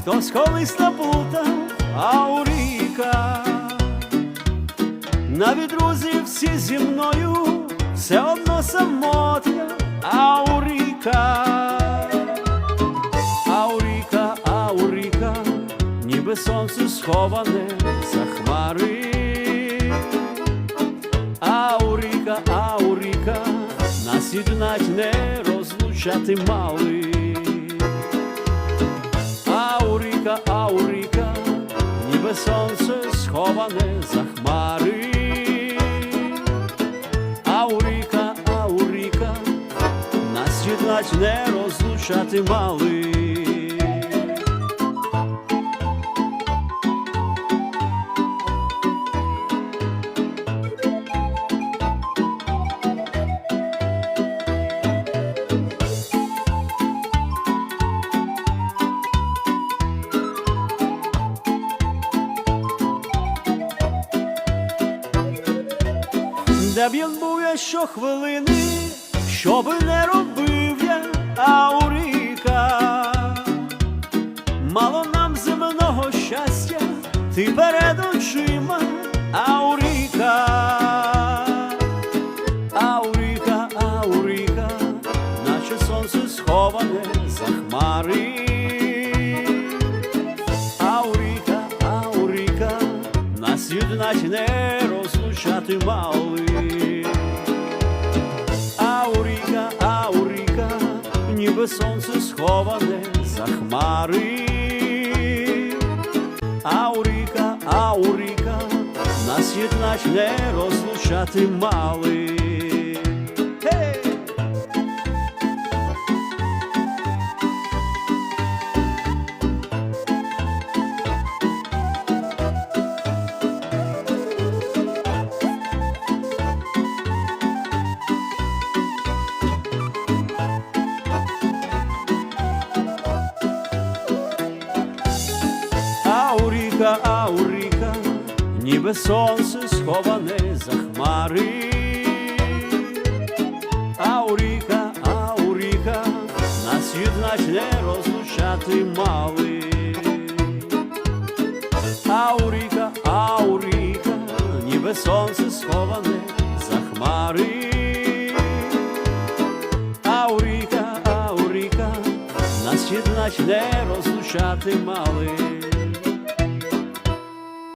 хтось колись наплутав Ауріка. Навіть друзі всі зі мною, все одно самотня Ауріка. Ауріка, Ауріка, ніби сонце сховане за хмари. Ауріка, Ауріка, нас єднать не розлучати мали. Ауріка, ніби сонце сховане за хмари. Ауріка, Ауріка, нас єднать не розлучати мали. Він був я щохвилини, що би не робив я, Ауріка. Мало нам земного щастя, ти перед очима, Ауріка. Ауріка, Ауріка, наче сонце сховане за хмари. Ауріка, Ауріка, нас єднать не розлучати мали. Ніби сонце сховане за хмари. Ауріка, Ауріка, нас єднач не розлучати мали. Ауріка, Ауріка, ніби сонце сховане за хмари. Ауріка, Ауріка, нас не розлучати мали. Ауріка, Ауріка, ніби сонце сховане за хмари. Ауріка, Ауріка, нас не розлучати мали.